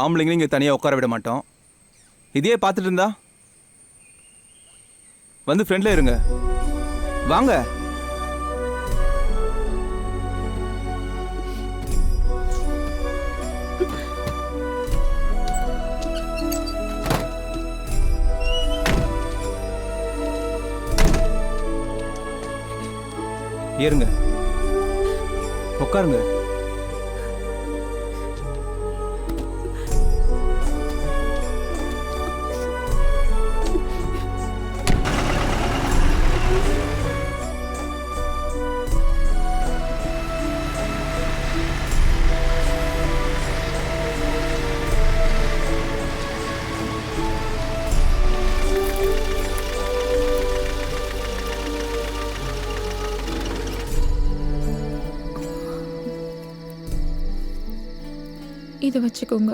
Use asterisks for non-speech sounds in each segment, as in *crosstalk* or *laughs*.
ஆம்பளைங்களும் இங்கே தனியாக உட்கார விட மாட்டோம். இதையே பார்த்துட்டு இருந்தா? வந்து ஃப்ரெண்ட்ல இருங்க. வாங்க. ஏறுங்க. உட்காருங்க. இதை வச்சுக்கோங்க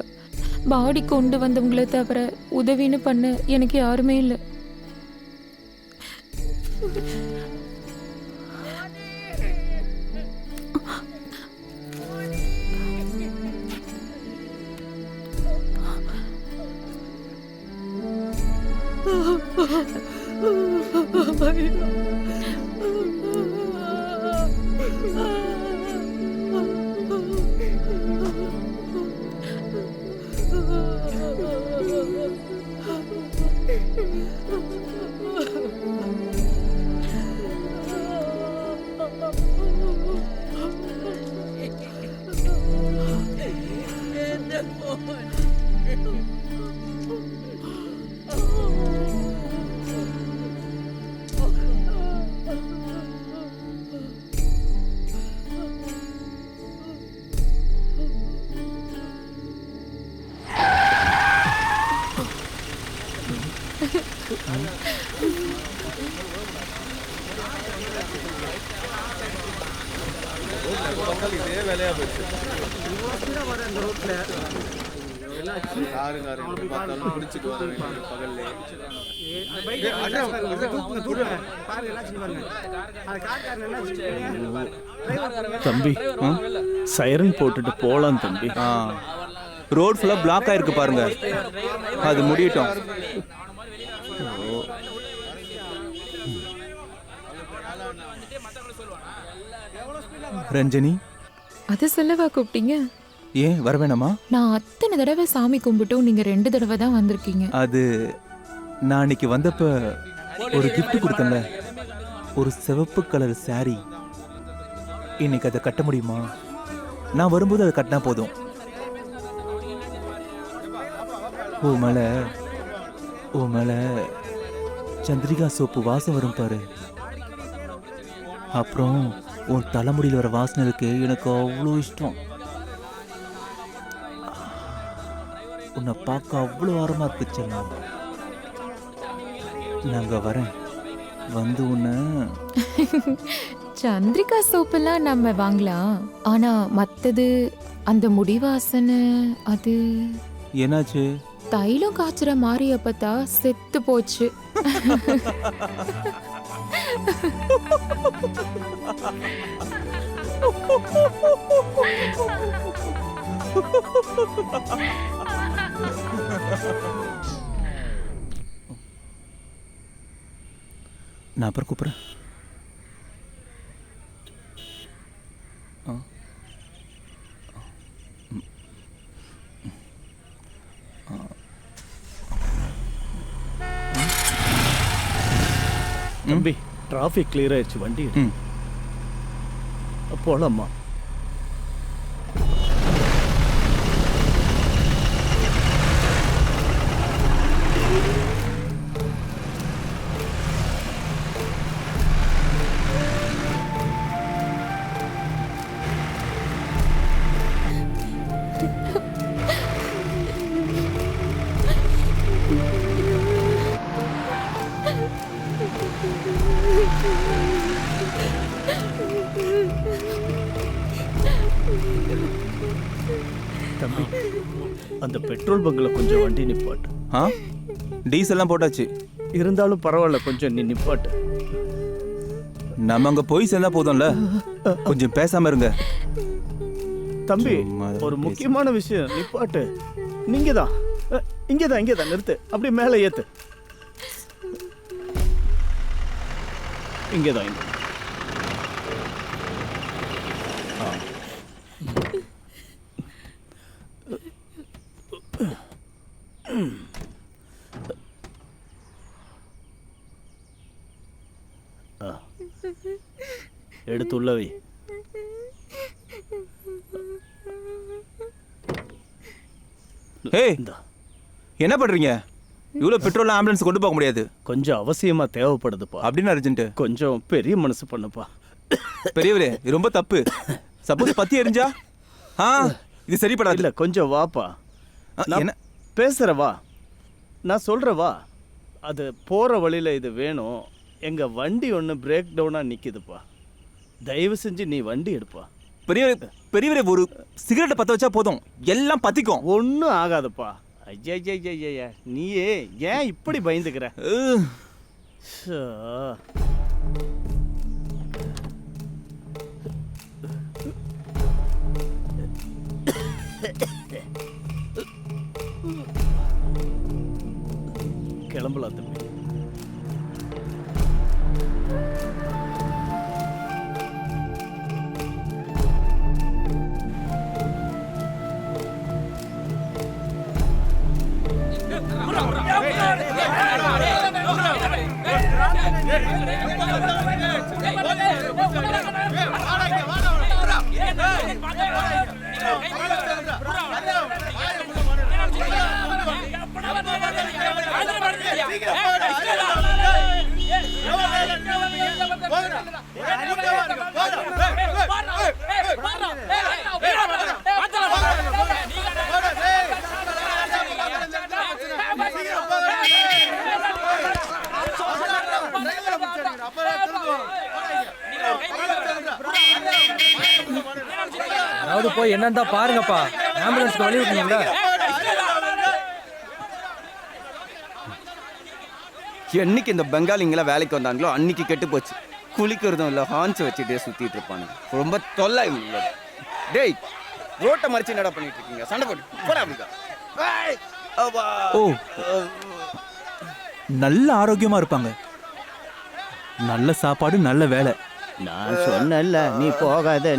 பாடி கொண்டு வந்தவங்கள தவிர உதவின்னு பண்ண எனக்கு யாருமே இல்லை എന്റെ മോൻ தம்பி சைரன் போட்டுட்டு போலாம் தம்பி. ரோட் ஃபுல்லாக பிளாக் ஆயிருக்கு பாருங்க. அது முடியட்டும். ரஞ்சனி? அதை சொல்லவா கூப்பிட்டீங்க? ஏன் வர வேணாமா நான் அத்தனை தடவை சாமி கும்பிட்டும் நீங்க ரெண்டு தடவை தான் வந்திருக்கீங்க. அது நான் அன்னைக்கு வந்தப்ப ஒரு gift கொடுத்தேன்ல. ஒரு சிவப்பு கலர் saree. இன்னைக்கு அதை கட்ட முடியுமா? நான் வரும்போது அதை கட்டினா போதும். ஓ மேல ஓ மேல. சந்திரிகா சோப்பு வாசம் வரும் பாரு. அப்புறம் உன் தலைமுடியில் வர வாசனை இருக்கு எனக்கு அவ்வளோ இஷ்டம். உன்னை பார்க்க அவ்வளோ ஆரமா இருக்கு செல்லம் நாங்க வரேன். வந்து உன்னை சந்திரிகா சோப்பெல்லாம் நம்ம வாங்கலாம். ஆனா மத்தது அந்த முடிவாசனை அது என்னாச்சு? தைலம் காய்ச்சுற மாதிரி அப்பத்தா செத்து போச்சு. *laughs* நான் அப்புறம் கூப்பிட்றேன் தம்பி டிராஃபிக் கிளியர் ஆயிடுச்சு வண்டி எடு. ம் ஆ? டீசல்லாம் போட்டாச்சு. இருந்தாலும் பரவாயில்ல கொஞ்சம் நீ நிப்பாட்டு. நம்ம அங்க போய் சேர்ந்தா போதும்ல? கொஞ்சம் பேசாம இருங்க. தம்பி ஒரு. முக்கியமான விஷயம் நிப்பாட்டு. நீங்க தான். இங்கதான் இங்கதான் நிறுத்து. அப்படியே மேலே ஏத்து. இங்கதான் இங்க ஆ. எடுத்து உள்ள வை ஏய் இந்தா. என்ன பண்றீங்க? இவ்வளோ பெட்ரோல் ஆம்புலன்ஸ் கொண்டு போக முடியாது. கொஞ்சம் அவசியமா தேவைப்படுதுப்பா. அப்படின்னு அர்ஜென்ட் கொஞ்சம் பெரிய மனசு பண்ணுப்பா. பெரியவரே ரொம்ப தப்பு. சப்போஸ் பத்தி எரிஞ்சா? ஆ இது சரிப்படாது. இல்ல கொஞ்சம் வாப்பா. நான் என்ன? பேசுற வா. நான் சொல்ற வா. அது போற வழியில இது வேணும். எங்க வண்டி ஒன்று பிரேக் டவுனா நிக்குதுப்பா. தயவு செஞ்சு நீ வண்டி எடுப்பா. பெரியவரே பெரியவரே ஒரு சிகரெட்டை பத்த வச்சா போதும். எல்லாம் பத்திக்கும். ஒன்றும் ஆகாதுப்பா. ஐயா நீயே ஏன் இப்படி பயந்துக்கிற? ஷோ. கிளம்பலாம் தம்பி அதாவது போய் என்னன்னு தான் பாருங்கப்பா. ஆம்புலன்ஸ்க்கு வழி விட்டீங்களா என்னைக்கு இந்த பெங்காலிங்கெல்லாம் வேலைக்கு வந்தாங்களோ அன்னைக்கு கெட்டு போச்சு. குளிக்கிறதும் இல்லை ஹார்ன்ஸ் வச்சுட்டே சுத்திட்டு இருப்பானுங்க. ரொம்ப தொல்லை இவங்களோட. டேய் ரோட்டை மறிச்சு என்னடா பண்ணிட்டு இருக்கீங்க? சண்டை போட்டு. போடா அப்படிக்கா. ஓ நல்ல ஆரோக்கியமா இருப்பாங்க. நல்ல சாப்பாடு நல்ல வேலை. நான் சொன்னல நீ போகாத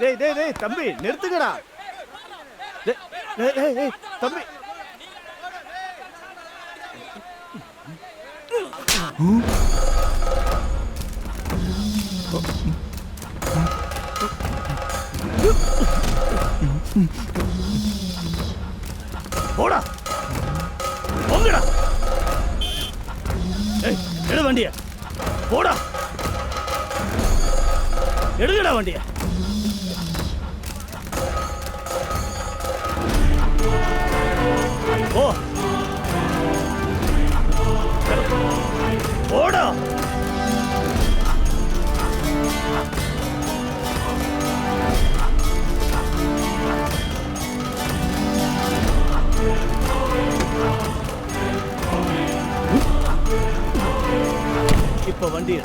டேய் டேய் டேய் தம்பி நிறுத்துங்கடா. டேய், தம்பி. வண்டிய. போடா. எடுங்கடா வண்டிய. போ. போடா. இப்போ வண்டி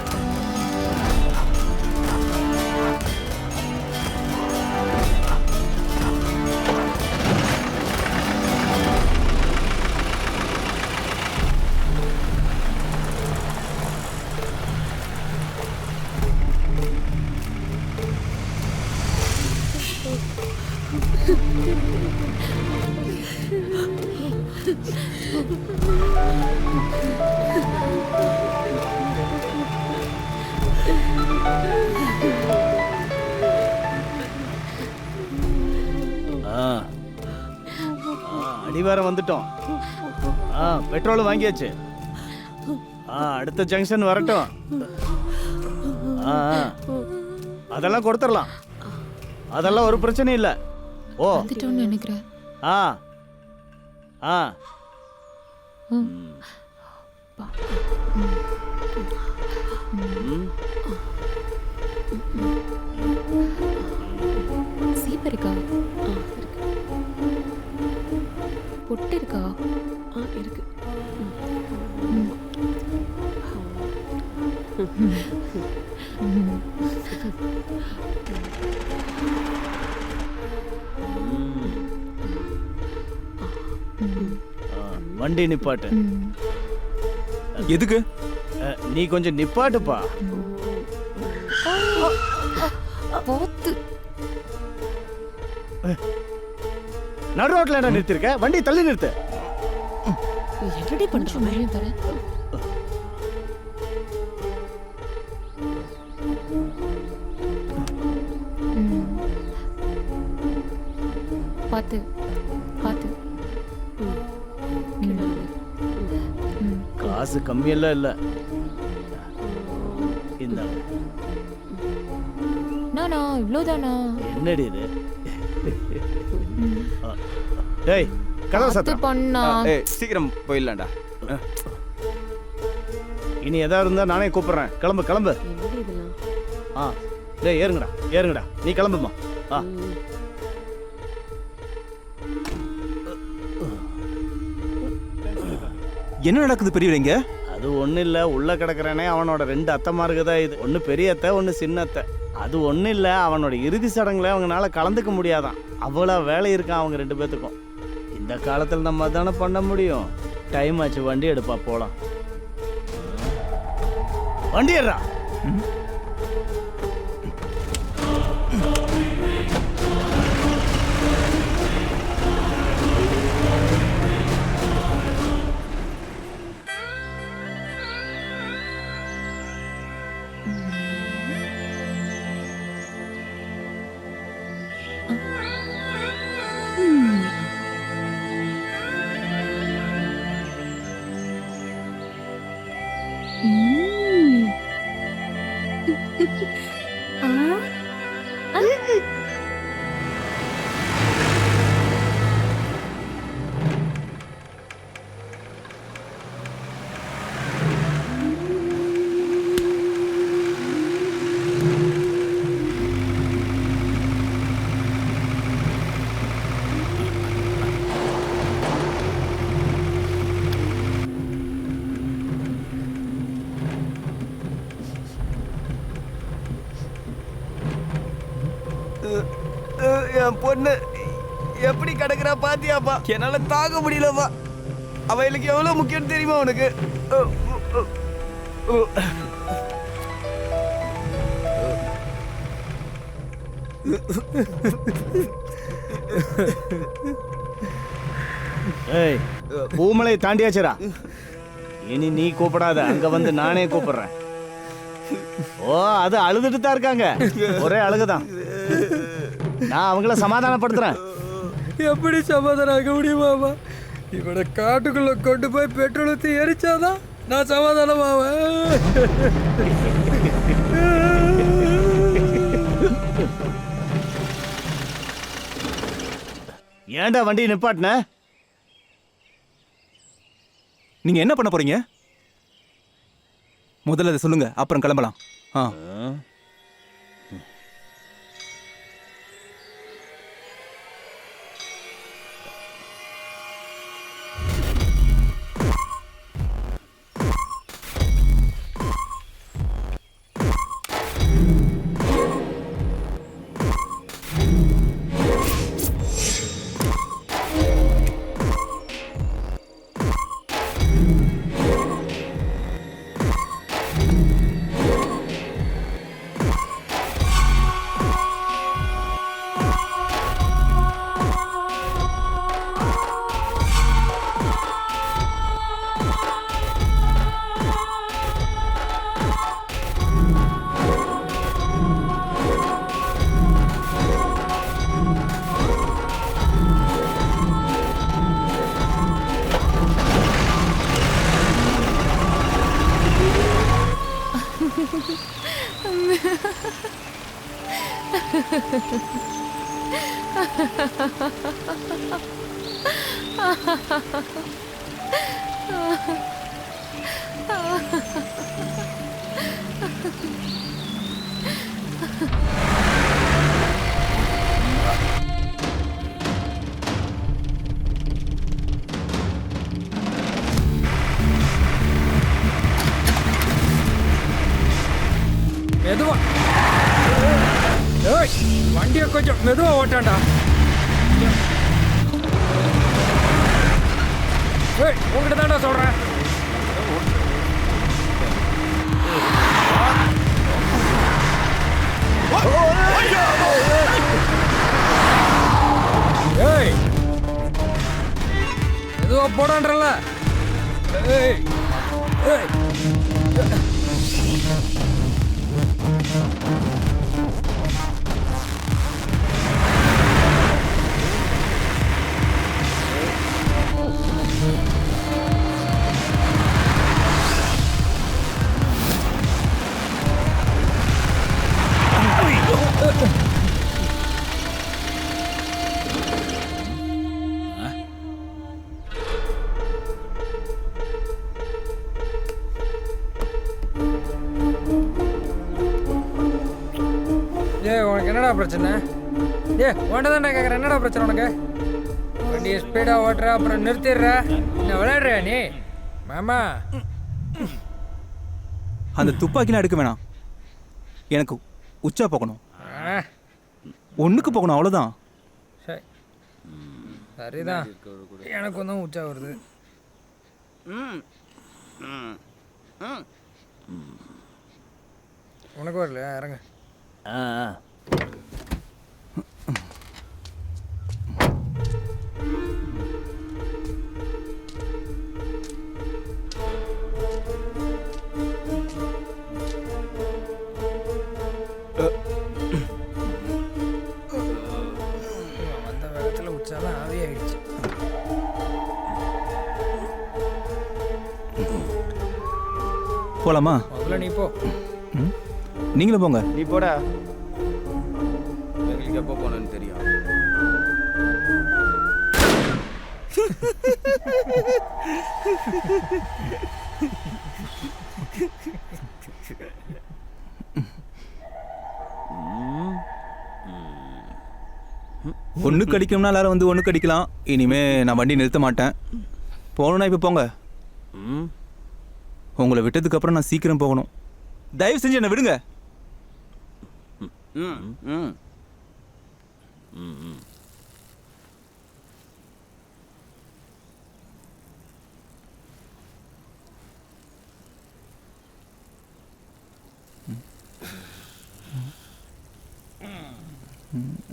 வந்துட்டோம். ஆ பெட்ரோல் வாங்கியாச்சு. ஆ அடுத்த ஜங்ஷன் வரட்டும். ஆ ஆ. அதெல்லாம் கொடுத்துடலாம். அதெல்லாம் ஒரு பிரச்சனை இல்லை. ஓ. வந்துட்டோம்னு நினைக்கிறேன் ஆ. ஆ. சீப் இருக்கா. பொட்டு இருக்கா ஆ இருக்கு ஆ, வண்டி நிப்பாட்டு. எதுக்கு நீ கொஞ்சம் நிப்பாட்டுப்பா நடு ரோட்ல என்ன நிறுத்திருக்க? வண்டி தள்ளி நிறுத்து. என்னடி பண்றோம் வெளியே தரேன். பார்த்து பார்த்து. காசு கம்மியெல்லாம் இல்ல. இந்த நானா? இவ்வளோதானா என்னடி இது? டேய் கதவை சத்தம் பண்ணா. ஏய் சீக்கிரம் போயிடலாம்டா. இனி எதா இருந்தா நானே கூப்பிடுறேன். கிளம்பு கிளம்பு. என்னடி இதெல்லாம்? ஆ டேய் ஏறுங்கடா ஏறுங்கடா. நீ கிளம்புமா. ஆ. ம். என்ன நடக்குது பெரியவங்க அது ஒன்றும் இல்லை உள்ள கிடக்குறானே அவனோட ரெண்டு அத்தைமாருக்கு தான் இது. ஒன்று பெரிய அத்தை ஒன்று சின்ன அத்தை. அது ஒன்றும் இல்லை அவனோட இறுதி சடங்குல அவங்கனால கலந்துக்க முடியாதான். அவ்வளோ வேலை இருக்கான் அவங்க ரெண்டு பேத்துக்கும். இந்த காலத்தில் நம்ம தானே பண்ண முடியும்? டைம் ஆச்சு வண்டி எடுப்பா போகலாம் வண்டி எடுறா என் பொண்ணு எப்படி கிடக்குறா பாத்தியாப்பா? என்னால தாங்க முடியலப்பா. அவளுக்கு எவ்வளவு முக்கியம் தெரியுமா உனக்கு? ஏய் பூமலை தாண்டியாச்சுடா. இனி நீ கூப்பிடாத அங்க வந்து நானே கூப்பிடுறேன். ஓ அது அழுதுட்டு தான் இருக்காங்க. ஒரே அழுகுதான். நான் அவங்கள சமாதானப்படுத்துறேன். எப்படி சமாதானம் ஆக முடியுமாமா இவனை காட்டுக்குள்ள கொண்டு போய் பெட்ரோல் ஊற்றி எரிச்சாதான் நான் சமாதானம் ஏன்டா வண்டி நிப்பாட்டின? நீங்க என்ன பண்ண போறீங்க? முதல்ல அதை சொல்லுங்க அப்புறம் கிளம்பலாம். ஆ. மெதுவா ஏய் வண்டியை கொஞ்சம் மெதுவா போடான்றல. ஏய் ஏய். என்னடா பிரச்சனை? ஏ உன்ட்ட தான்டா கேட்குறேன் என்னடா பிரச்சனை உனக்கு? வண்டியை ஸ்பீடாக ஓட்டுற அப்புறம் நிறுத்திடுற. என்ன விளையாடுறியா நீ? மாமா. அந்த துப்பாக்கிலாம் எடுக்க வேணாம். எனக்கு உச்சா போகணும். ஆ, ஒண்ணுக்கு போகணும் அவ்வளோதான் சரி சரிதான். எனக்கு தான் உச்சா வருது. ம் ம் ம் உனக்கு வரலையா? இறங்க. ஆ. போலாமா? முதல்ல நீ போ? நீங்களும் போங்க. நீ போடா. எப்போ போகணும்னு தெரியும் ஒன்று கடிக்கும்னா எல்லாரும் வந்து ஒன்று கடிக்கலாம். இனிமே நான் வண்டி நிறுத்த மாட்டேன். போகணும்னா இப்போ போங்க. உங்களை விட்டதுக்கு அப்புறம் நான் சீக்கிரம் போகணும். தயவு செஞ்சு என்னை விடுங்க. ம் ம். うん。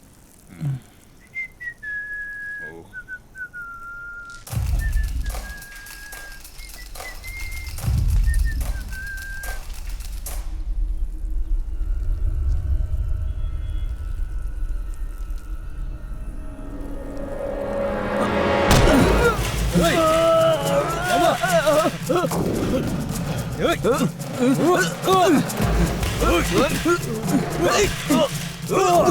よい Oh!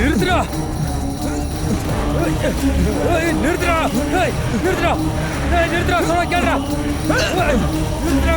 நிறுத்துடா. நிறுத்துடா. நிறுத்துடா நிறுத்துடா. சொல்ல நிறுத்துறா ஏய் கேளுடா. ஏய், நிறுத்துறா